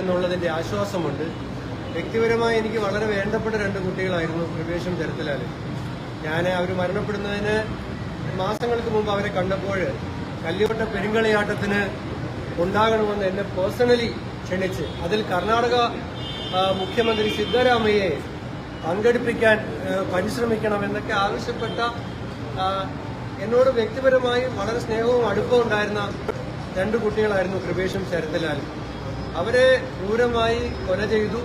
എന്നുള്ളതിന്റെ ആശ്വാസമുണ്ട്. വ്യക്തിപരമായി എനിക്ക് വളരെ വേണ്ടപ്പെട്ട രണ്ട് കുട്ടികളായിരുന്നു പ്രവേശം തരത്തിലാൽ ഞാൻ അവർ മരണപ്പെടുന്നതിന് മാസങ്ങൾക്ക് മുമ്പ് അവരെ കണ്ടപ്പോൾ കല്ലിവട്ട പെരുങ്കളിയാട്ടത്തിന് ഉണ്ടാകണമെന്ന് എന്നെ പേഴ്സണലി ക്ഷണിച്ച് അതിൽ കർണാടക മുഖ്യമന്ത്രി സിദ്ധരാമയ്യെ പങ്കെടുപ്പിക്കാൻ പരിശ്രമിക്കണമെന്നൊക്കെ ആവശ്യപ്പെട്ട എന്നോട് വ്യക്തിപരമായി വളരെ സ്നേഹവും അടുപ്പവും ഉണ്ടായിരുന്ന രണ്ട് കുട്ടികളായിരുന്നു കൃപേഷും ശരത്ലാലും അവരെ ക്രൂരമായി കൊല ചെയ്തു.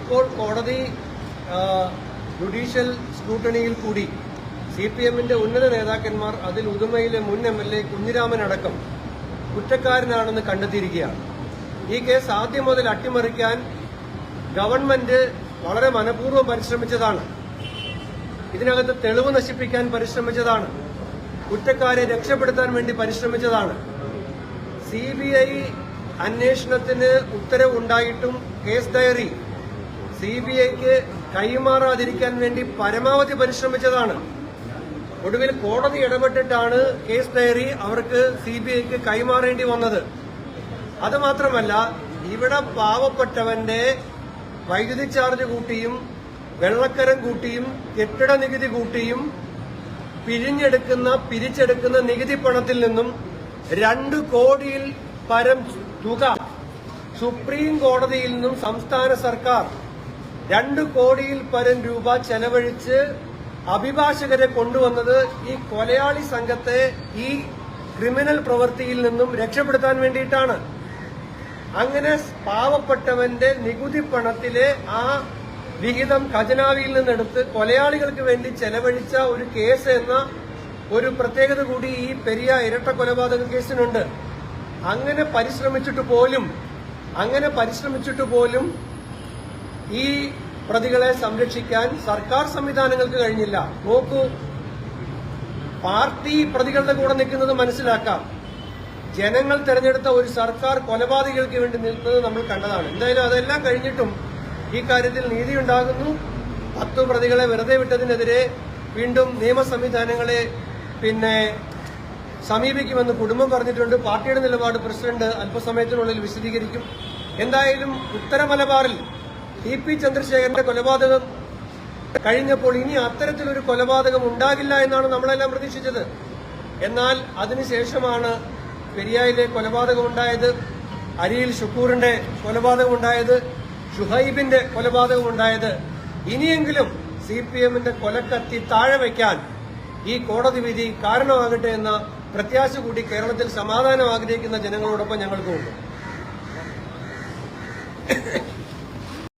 ഇപ്പോൾ കോടതി ജുഡീഷ്യൽ സ്ക്രൂട്ടണിയിൽ കൂടി സി പി എമ്മിന്റെ ഉന്നത നേതാക്കന്മാർ അതിൽ ഉദുമയിലെ മുൻ എം എൽ എ കുഞ്ഞിരാമൻ അടക്കം കുറ്റക്കാരനാണെന്ന് കണ്ടെത്തിയിരിക്കുകയാണ്. ഈ കേസ് ആദ്യം മുതൽ അട്ടിമറിക്കാൻ ഗവൺമെന്റ് വളരെ മനഃപൂർവം പരിശ്രമിച്ചതാണ്. ഇതിനകത്ത് തെളിവ് നശിപ്പിക്കാൻ പരിശ്രമിച്ചതാണ്. കുറ്റക്കാരെ രക്ഷപ്പെടുത്താൻ വേണ്ടി പരിശ്രമിച്ചതാണ്. സി ബി ഐ അന്വേഷണത്തിന് ഉത്തരവുണ്ടായിട്ടും കേസ് ഡയറി സി ബി ഐക്ക് കൈമാറാതിരിക്കാൻ വേണ്ടി പരമാവധി പരിശ്രമിച്ചതാണ്. ഒടുവിൽ കോടതി ഇടപെട്ടിട്ടാണ് കേസ് ഡയറി അവർക്ക് സി ബി ഐക്ക് കൈമാറേണ്ടി വന്നത്. അതുമാത്രമല്ല ഇവിടെ പാവപ്പെട്ടവന്റെ വൈദ്യുതി ചാർജ് കൂട്ടിയും വെള്ളക്കരം കൂട്ടിയും കെട്ടിട നികുതി കൂട്ടിയും പിഴിഞ്ഞെടുക്കുന്ന പിരിച്ചെടുക്കുന്ന നികുതി പണത്തിൽ നിന്നും രണ്ട് കോടിയിൽ പരം തുക. സുപ്രീം കോടതിയിൽ നിന്നും സംസ്ഥാന സർക്കാർ രണ്ട് കോടിയിൽ പരം രൂപ ചെലവഴിച്ച് അഭിഭാഷകരെ കൊണ്ടുവന്നത് ഈ കൊലയാളി സംഘത്തെ ഈ ക്രിമിനൽ പ്രവൃത്തിയിൽ നിന്നും രക്ഷപ്പെടുത്താൻ വേണ്ടിയിട്ടാണ്. അങ്ങനെ പാവപ്പെട്ടവന്റെ നികുതി പണത്തിലെ ആ വിഹിതം ഖജനാവിയിൽ നിന്നെടുത്ത് കൊലയാളികൾക്ക് വേണ്ടി ചെലവഴിച്ച ഒരു കേസ് എന്ന ഒരു പ്രത്യേകത കൂടി ഈ പെരിയ ഇരട്ട കൊലപാതക കേസിനുണ്ട്. അങ്ങനെ പരിശ്രമിച്ചിട്ട് പോലും അങ്ങനെ പരിശ്രമിച്ചിട്ട് പോലും ഈ പ്രതികളെ സംരക്ഷിക്കാൻ സർക്കാർ സംവിധാനങ്ങൾക്ക് കഴിഞ്ഞില്ല. നോക്കൂ പാർട്ടി പ്രതികളുടെ കൂടെ നിൽക്കുന്നത് മനസ്സിലാക്കാം. ജനങ്ങൾ തെരഞ്ഞെടുത്ത ഒരു സർക്കാർ കൊലപാതകൾക്ക് വേണ്ടി നിൽക്കുന്നത് നമ്മൾ കണ്ടതാണ്. എന്തായാലും അതെല്ലാം കഴിഞ്ഞിട്ടും ഈ കാര്യത്തിൽ നീതി ഉണ്ടാകുന്നു. പത്തു പ്രതികളെ വെറുതെ വിട്ടതിനെതിരെ വീണ്ടും നിയമ സംവിധാനങ്ങളെ പിന്നെ സമീപിക്കുമെന്ന് കുടുംബം പറഞ്ഞിട്ടുണ്ട്. പാർട്ടിയുടെ നിലപാട് പ്രസിഡന്റ് അല്പസമയത്തിനുള്ളിൽ വിശദീകരിക്കും. എന്തായാലും ഉത്തര മലബാറിൽ ടി പി ചന്ദ്രശേഖരന്റെ കൊലപാതകം കഴിഞ്ഞപ്പോൾ ഇനി അത്തരത്തിലൊരു കൊലപാതകം ഉണ്ടാകില്ല എന്നാണ് നമ്മളെല്ലാം പ്രതീക്ഷിച്ചത്. എന്നാൽ അതിനുശേഷമാണ് പെരിയായിലെ കൊലപാതകം ഉണ്ടായത് അരിയിൽ ഷുക്കൂറിന്റെ കൊലപാതകം ഉണ്ടായത് ഷുഹൈബിന്റെ കൊലപാതകം ഉണ്ടായത് ഇനിയെങ്കിലും സി പി എമ്മിന്റെ കൊലക്കത്തി താഴെ വയ്ക്കാൻ ഈ കോടതി വിധി കാരണമാകട്ടെ എന്ന പ്രത്യാശ കൂടി കേരളത്തിൽ സമാധാനം ആഗ്രഹിക്കുന്ന ജനങ്ങളോടൊപ്പം ഞങ്ങൾക്കുണ്ട്